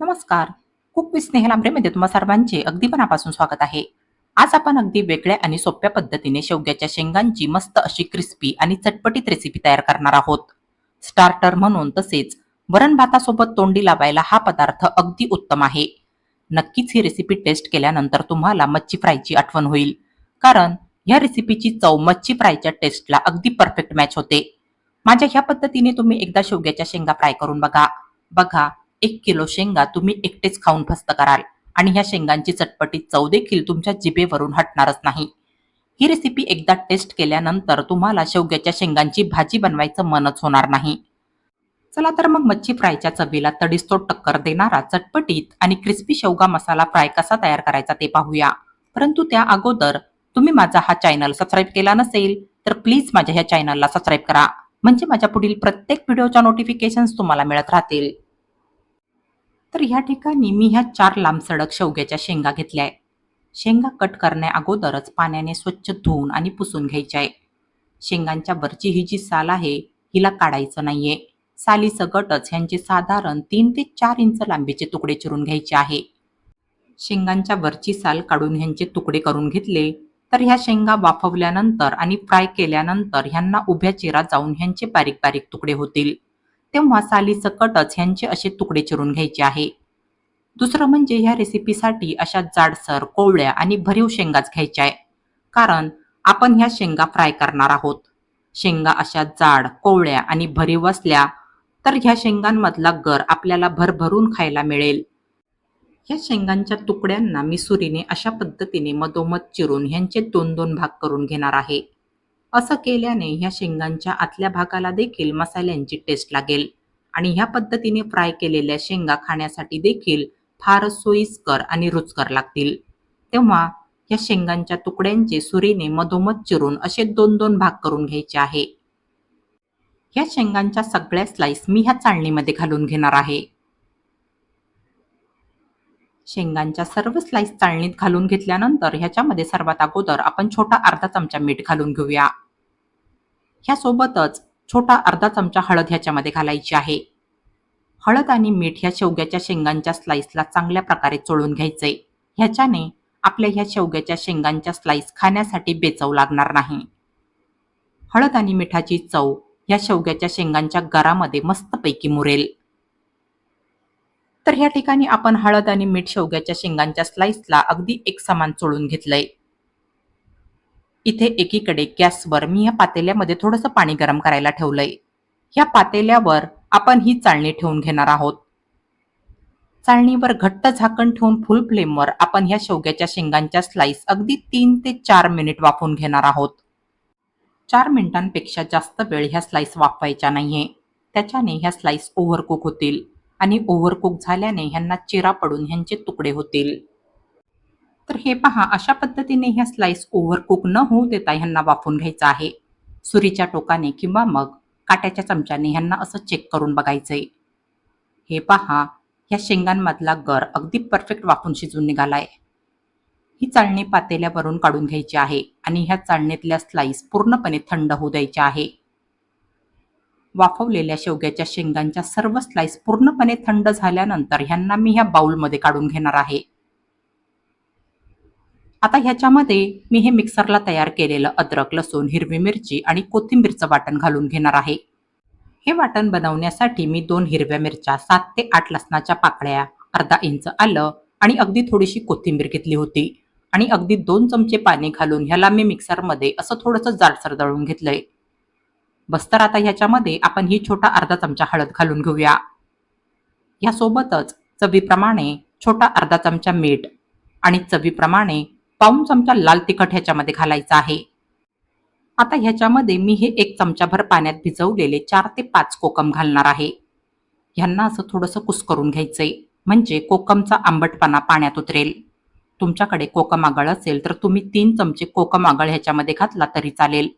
नमस्कार. खूप विथ स्नेहल आंब्रेमध्ये तुम्हा सर्वांचे अगदी मनापासून स्वागत आहे. आज आपण अगदी वेगळ्या आणि सोप्या पद्धतीने शेवग्याच्या शेंगांची मस्त अशी क्रिस्पी आणि चटपटीत रेसिपी तयार करणार आहोत. स्टार्टर म्हणून तसेच वरण भातासोबत तोंडी लावायला हा पदार्थ अगदी उत्तम आहे. नक्कीच ही रेसिपी टेस्ट केल्यानंतर तुम्हाला मच्छी फ्रायची आठवण होईल. कारण या रेसिपीची चव मच्छी फ्रायच्या टेस्टला अगदी परफेक्ट मॅच होते. माझ्या ह्या पद्धतीने तुम्ही एकदा शेवग्याच्या शेंगा फ्राय करून बघा. बघा एक किलो शेंगा तुम्ही एकटेच खाऊन फस्त कराल. आणि ह्या शेंगांची चटपटीत चव देखील तुमच्या जिभेवरून हटणारच नाही. ही रेसिपी एकदा टेस्ट केल्यानंतर तुम्हाला शेवग्याच्या शेंगांची भाजी बनवायचं मनच होणार नाही. चला तर मग मच्छी फ्रायच्या चवीला तडीसतोड टक्कर देणारा चटपटीत आणि क्रिस्पी शेवगा मसाला फ्राय कसा तयार करायचा ते पाहूया. परंतु त्या अगोदर तुम्ही माझा हा चॅनल सबस्क्राईब केला नसेल तर प्लीज माझ्या ह्या चॅनलला सबस्क्राईब करा. म्हणजे माझ्या पुढील प्रत्येक व्हिडिओच्या नोटिफिकेशन्स तुम्हाला मिळत राहतील. तर ह्या ठिकाणी मी ह्या चार लांब सडक शेवग्याच्या शेंगा घेतल्या आहे शेंगा कट करण्या अगोदरच पाण्याने स्वच्छ धुवून आणि पुसून घ्यायच्या आहे शेंगांच्या वरची ही जी साल आहे हिला काढायचं नाहीये. साली सकटच ह्यांचे साधारण तीन ते चार इंच लांबीचे तुकडे चिरून घ्यायचे आहे. शेंगांच्या वरची साल काढून ह्यांचे तुकडे करून घेतले तर ह्या शेंगा वाफवल्यानंतर आणि फ्राय केल्यानंतर ह्यांना उभ्या चिरा जाऊन ह्यांचे बारीक बारीक तुकडे होतील. तेव्हा साली सकटच ह्यांचे असे तुकडे चिरून घ्यायचे आहे. दुसरं म्हणजे ह्या रेसिपीसाठी अशा जाडसर कोवळ्या आणि भरीव शेंगाच घ्यायच्या आहे. कारण आपण ह्या शेंगा फ्राय करणार आहोत. शेंगा अशा जाड कोवळ्या आणि भरीव असल्या तर ह्या शेंगांमधला गर आपल्याला भरभरून खायला मिळेल. ह्या शेंगांच्या तुकड्यांना मी सुरीने अशा पद्धतीने मधोमध चिरून ह्यांचे दोन दोन भाग करून घेणार आहे. असं केल्याने ह्या शेंगांच्या आतल्या भागाला देखील मसाल्यांची टेस्ट लागेल. आणि ह्या पद्धतीने फ्राय केलेल्या शेंगा खाण्यासाठी देखील फार सोयीस्कर आणि रुचकर लागतील. तेव्हा या शेंगांच्या तुकड्यांचे सुरीने मधोमध चिरून असे दोन दोन भाग करून घ्यायचे आहे. ह्या शेंगांच्या सगळ्या स्लाइस मी ह्या चाळणीमध्ये घालून घेणार आहे. शेंगांच्या सर्व स्लाइस चाळणीत घालून घेतल्यानंतर ह्याच्यामध्ये सर्वात अगोदर आपण छोटा अर्धा चमचा मीठ घालून घेऊया. ह्यासोबतच छोटा अर्धा चमचा हळद ह्याच्यामध्ये घालायची आहे. हळद आणि मीठ ह्या शेवग्याच्या शेंगांच्या स्लाइसला चांगल्या प्रकारे चोळून घ्यायचे. ह्याच्याने आपल्या ह्या शेवग्याच्या शेंगांच्या स्लाइस खाण्यासाठी बेचव लागणार नाही. हळद आणि मिठाची चव ह्या शेवग्याच्या शेंगांच्या गरामध्ये मस्तपैकी मुरेल. तर ह्या ठिकाणी आपण हळद आणि मीठ शेवग्याच्या शेंगांच्या स्लाइसला अगदी एक समान चोळून घेतलंय. इथे एकीकडे गॅसवर मी या पातेल्यामध्ये थोडंसं पाणी गरम करायला ठेवलंय. ह्या पातेल्यावर आपण ही चाळणी ठेवून घेणार आहोत. चाळणीवर घट्ट झाकण ठेवून फुल फ्लेमवर आपण ह्या शेवग्याच्या शेंगांच्या स्लाइस अगदी तीन ते चार मिनिट वाफवून घेणार आहोत. चार मिनिटांपेक्षा जास्त वेळ ह्या स्लाइस वाफवायच्या नाहीये. त्याच्याने ह्या स्लाइस ओव्हरकुक होतील. आणि ओव्हरकुक झाल्याने ह्यांना चिरा पडून ह्यांचे तुकडे होतील. तर हे पहा अशा पद्धतीने ह्या स्लाइस ओव्हरकुक न होऊ देता ह्यांना वाफून घ्यायचं आहे. सुरीच्या टोकाने किंवा मग काट्याच्या चमच्याने ह्यांना असं चेक करून बघायचंय. हे पहा ह्या शेंगांमधला गर अगदी परफेक्ट वाफून शिजून निघालाय. ही चाळणी पातेल्यावरून काढून घ्यायची आहे आणि ह्या चाळणीतल्या स्लाइस पूर्णपणे थंड होऊ द्यायच्या आहे. वाफवलेल्या शेवग्याच्या शेंगांच्या सर्व स्लाइस पूर्णपणे थंड झाल्यानंतर ह्यांना मी ह्या बाउलमध्ये काढून घेणार आहे. आता ह्याच्यामध्ये मी हे मिक्सरला तयार केलेलं अद्रक लसूण हिरवी मिरची आणि कोथिंबीरचं वाटण घालून घेणार आहे. हे वाटण बनवण्यासाठी मी दोन हिरव्या मिरच्या सात ते आठ लसणाच्या पाकळ्या अर्धा इंच आलं आणि अगदी थोडीशी कोथिंबीर घेतली होती आणि अगदी दोन चमचे पाणी घालून ह्याला मी मिक्सरमध्ये असं थोडंसं जाडसर दळून घेतलंय. बस तर आता ह्याच्यामध्ये आपण ही छोटा अर्धा चमचा हळद घालून घेऊया. ह्यासोबतच चवीप्रमाणे छोटा अर्धा चमचा मीठ आणि चवीप्रमाणे पाऊन चमचा लाल तिखट ह्याच्यामध्ये घालायचं आहे. आता ह्याच्यामध्ये मी हे एक चमचाभर पाण्यात भिजवलेले चार ते पाच कोकम घालणार आहे. ह्यांना असं थोडंसं कुस्करून घ्यायचंय म्हणजे कोकमचा आंबटपणा पाण्यात उतरेल. तुमच्याकडे कोकम आगळ असेल तर तुम्ही तीन चमचे कोकम आगळ ह्याच्यामध्ये घातला तरी चालेल.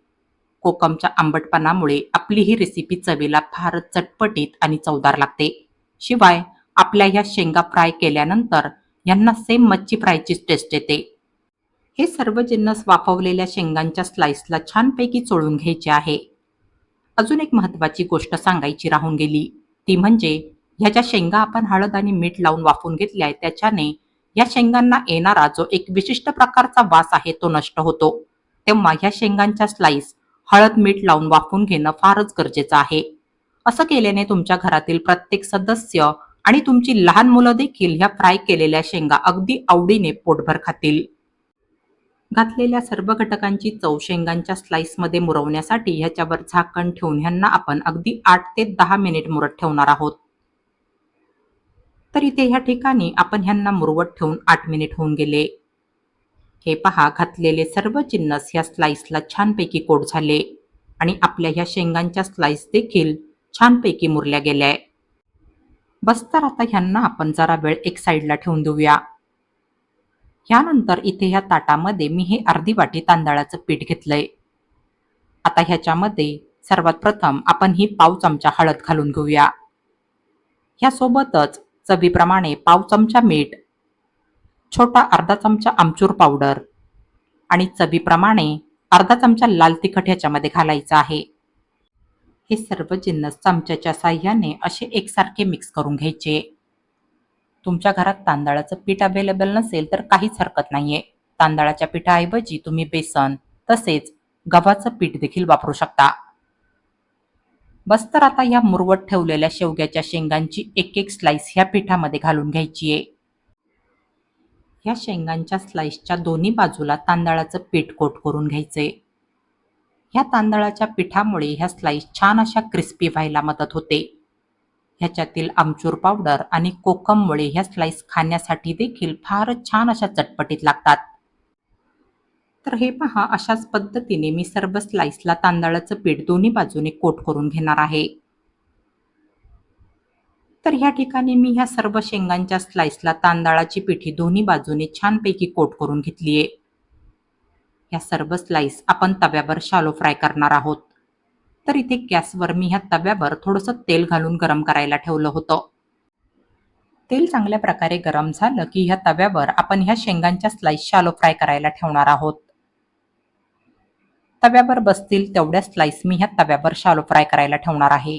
कोकमच्या आंबटपणामुळे आपली ही रेसिपी चवीला फारच चटपटीत आणि चवदार लागते. शिवाय आपल्या ह्या शेंगा फ्राय केल्यानंतर यांना सेम मच्छी फ्रायचीच टेस्ट येते. हे सर्व जिन्नस वाफवलेल्या शेंगांच्या स्लाइसला छानपैकी चोळून घ्यायचे आहे. अजून एक महत्त्वाची गोष्ट सांगायची राहून गेली. ती म्हणजे ह्या ज्या शेंगा आपण हळद आणि मीठ लावून वाफून घेतल्या त्याच्याने या शेंगांना येणारा जो एक विशिष्ट प्रकारचा वास आहे तो नष्ट होतो. तेव्हा ह्या शेंगांच्या स्लाइस हळद मीठ लावून वाफवून घेणं फारच गरजेचं आहे. असं केल्याने तुमच्या घरातील प्रत्येक सदस्य आणि तुमची लहान मुलं देखील ह्या फ्राय केलेल्या शेंगा अगदी आवडीने पोटभर खातील. घातलेल्या सर्व घटकांची चव शेंगांच्या स्लाइसमध्ये मुरवण्यासाठी ह्याच्यावर झाकण ठेवून ह्यांना आपण अगदी आठ ते दहा मिनिट मुरत ठेवणार आहोत. तर इथे ह्या ठिकाणी आपण ह्यांना मुरवत ठेवून आठ मिनिट होऊन गेले. हे पहा घातलेले सर्व जिन्नस ह्या स्लाइसला छानपैकी कोट झाले आणि आपल्या ह्या शेंगांच्या स्लाइस देखील छानपैकी मुरल्या गेल्या. बस तर आता ह्यांना आपण जरा वेळ एक साईडला ठेवून देऊया. ह्यानंतर इथे ह्या ताटामध्ये मी हे अर्धी वाटी तांदळाचं पीठ घेतलंय. आता ह्याच्यामध्ये सर्वात प्रथम आपण ही पाव चमचा हळद घालून घेऊया. ह्यासोबतच चवीप्रमाणे पाव चमचा मीठ छोटा अर्धा चमचा आमचूर पावडर आणि चवीप्रमाणे अर्धा चमचा लाल तिखट ह्याच्यामध्ये घालायचं आहे. हे सर्व जिन्नस चमच्याच्या साह्याने असे एकसारखे मिक्स करून घ्यायचे. तुमच्या घरात तांदळाचं पीठ अवेलेबल नसेल तर काहीच हरकत नाहीये. तांदळाच्या पिठाऐवजी तुम्ही बेसन तसेच गव्हाचं पीठ देखील वापरू शकता. बस तर आता या मुरवट ठेवलेल्या शेवग्याच्या शेंगांची एक एक स्लाइस ह्या पिठामध्ये घालून घ्यायची आहे ह्या शेंगांच्या स्लाइसच्या दोन्ही बाजूला तांदळाचं पीठ कोट करून घ्यायचंय ह्या तांदळाच्या पिठामुळे ह्या स्लाइस छान अशा क्रिस्पी व्हायला मदत होते. ह्याच्यातील आमचूर पावडर आणि कोकममुळे ह्या स्लाइस खाण्यासाठी देखील फारच छान अशा चटपटीत लागतात. तर हे पहा अशाच पद्धतीने मी सर्व स्लाइसला तांदळाचं पीठ दोन्ही बाजूने कोट करून घेणार आहे. तर ह्या ठिकाणी मी ह्या सर्व शेंगांच्या स्लाइसला तांदळाची पिठी दोन्ही बाजूने छानपैकी कोट करून घेतली आहे ह्या सर्व स्लाइस आपण तव्यावर शालो फ्राय करणार आहोत. तर इथे गॅसवर मी ह्या तव्यावर थोडंसं तेल घालून गरम करायला ठेवलं होतं. तेल चांगल्या प्रकारे गरम झालं की ह्या तव्यावर आपण ह्या शेंगांच्या स्लाइस शालो फ्राय करायला ठेवणार आहोत. तव्यावर बसतील तेवढ्या स्लाइस मी ह्या तव्यावर शालो फ्राय करायला ठेवणार आहे.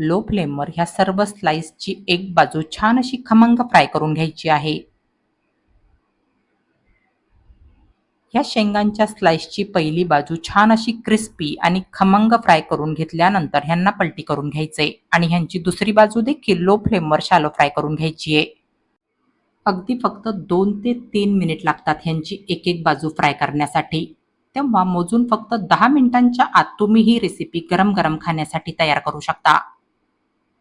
लो फ्लेमवर ह्या सर्व स्लाइसची एक बाजू छान अशी खमंग फ्राय करून घ्यायची आहे. ह्या शेंगांच्या स्लाइसची पहिली बाजू छान अशी क्रिस्पी आणि खमंग फ्राय करून घेतल्यानंतर ह्यांना पलटी करून घ्यायचंय आणि ह्यांची दुसरी बाजू देखील लो फ्लेमवर शालो फ्राय करून घ्यायची आहे. अगदी फक्त दोन ते तीन मिनिट लागतात ह्यांची एक एक बाजू फ्राय करण्यासाठी. तेव्हा मोजून फक्त दहा मिनिटांच्या आत तुम्ही ही रेसिपी गरम गरम खाण्यासाठी तयार करू शकता.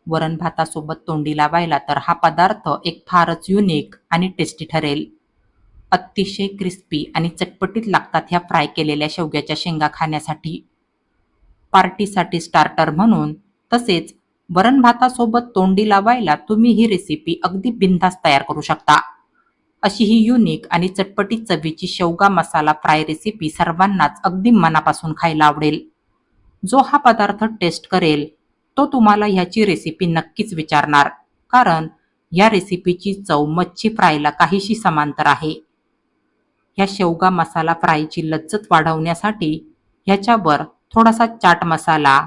वरण भातासोबत तोंडी लावायला तर हा पदार्थ एक फारच युनिक आणि टेस्टी ठरेल. अतिशय क्रिस्पी आणि चटपटीत लागतात ह्या फ्राय केलेल्या शेवग्याच्या शेंगा खाण्यासाठी. पार्टीसाठी स्टार्टर म्हणून तसेच वरण भातासोबत तोंडी लावायला तुम्ही ही रेसिपी अगदी बिनधास्त तयार करू शकता. अशी ही युनिक आणि चटपटीत चवीची शेवगा मसाला फ्राय रेसिपी सर्वांनाच अगदी मनापासून खायला आवडेल. जो हा पदार्थ टेस्ट करेल तो तुम्हाला ह्याची रेसिपी नक्कीच विचारणार. कारण या रेसिपीची चव मच्छी फ्रायला काहीशी समांतर आहे. ह्या शेवगा मसाला फ्रायची लज्जत वाढवण्यासाठी ह्याच्यावर थोडासा chaat masala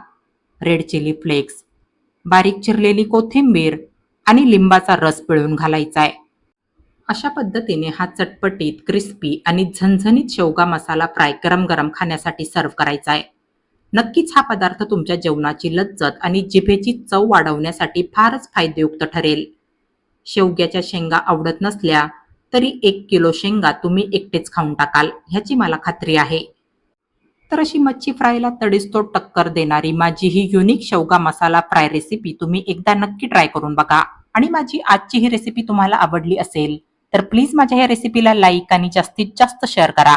red chilli flakes बारीक चिरलेली कोथिंबीर आणि लिंबाचा रस पिळून घालायचा आहे अशा पद्धतीने हा चटपटीत क्रिस्पी आणि झणझणीत शेवगा मसाला फ्राय गरम गरम खाण्यासाठी सर्व करायचा आहे नक्कीच हा पदार्थ तुमच्या जेवणाची लज्जत आणि जिभेची चव वाढवण्यासाठी फारच फायदेयुक्त ठरेल. शेवग्याच्या शेंगा आवडत नसल्या तरी एक किलो शेंगा तुम्ही एकटेच खाऊन टाकाल ह्याची मला खात्री आहे. तर अशी मच्छी फ्रायला तडीसतोड टक्कर देणारी माझी ही युनिक शेवगा मसाला फ्राय रेसिपी तुम्ही एकदा नक्की ट्राय करून बघा. आणि माझी आजची ही रेसिपी तुम्हाला आवडली असेल तर प्लीज माझ्या या रेसिपीला लाईक आणि जास्तीत जास्त शेअर करा.